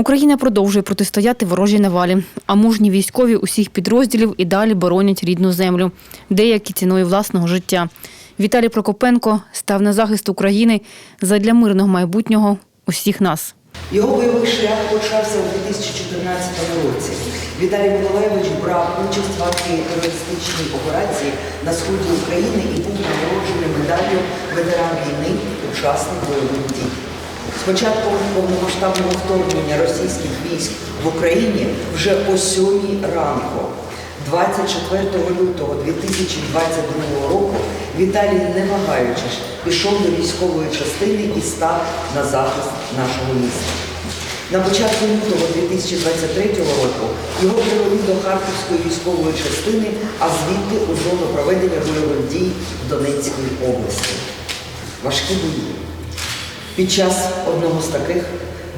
Україна продовжує протистояти ворожій навалі, а мужні військові усіх підрозділів і далі боронять рідну землю, деякі ціною власного життя. Віталій Прокопенко став на захист України задля мирного майбутнього усіх нас. Його бойовий шлях почався у 2014 році. Віталій Миколаєвич брав участь в антитерористичній операції на сході України і був нагороджений медаллю ветеран війни, учасник бойових дій. З початком повномасштабного вторгнення російських військ в Україні вже о 7 ранку, 24 лютого 2022 року, Віталій, не вагаючись, пішов до військової частини і став на захист нашого міста. На початку лютого 2023 року його привели до Харківської військової частини, а звідти у зону проведення бойових дій в Донецькій області. Важкі бої. Під час одного з таких,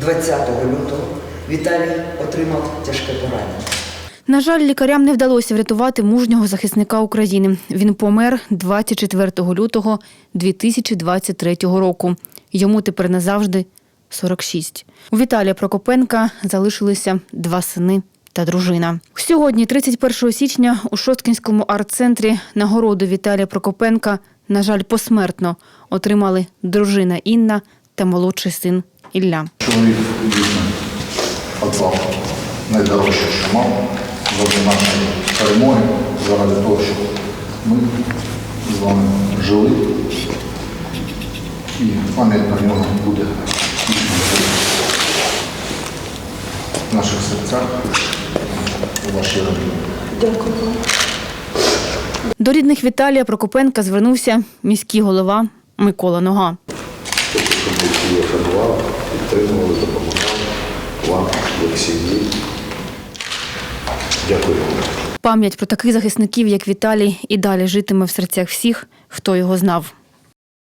20 лютого, Віталій отримав тяжке поранення. На жаль, лікарям не вдалося врятувати мужнього захисника України. Він помер 24 лютого 2023 року. Йому тепер назавжди 46. У Віталія Прокопенка залишилися два сини та дружина. Сьогодні, 31 січня, у Шосткінському арт-центрі нагороду Віталія Прокопенка, на жаль, посмертно отримали дружина Інна та молодший син Ілля. Чоловік поклав найдорожче, що мав заради нашої перемоги, заради того, щоб ми з вами жили. І пам'ять про нього буде в наших серцях, у вашій родині. До рідних Віталія Прокопенка звернувся міський голова Микола Нога. Хочу, я шанували, підтримували, допомагали вам як сім'ї. Дякую. Пам'ять про таких захисників, як Віталій, і далі житиме в серцях всіх, хто його знав.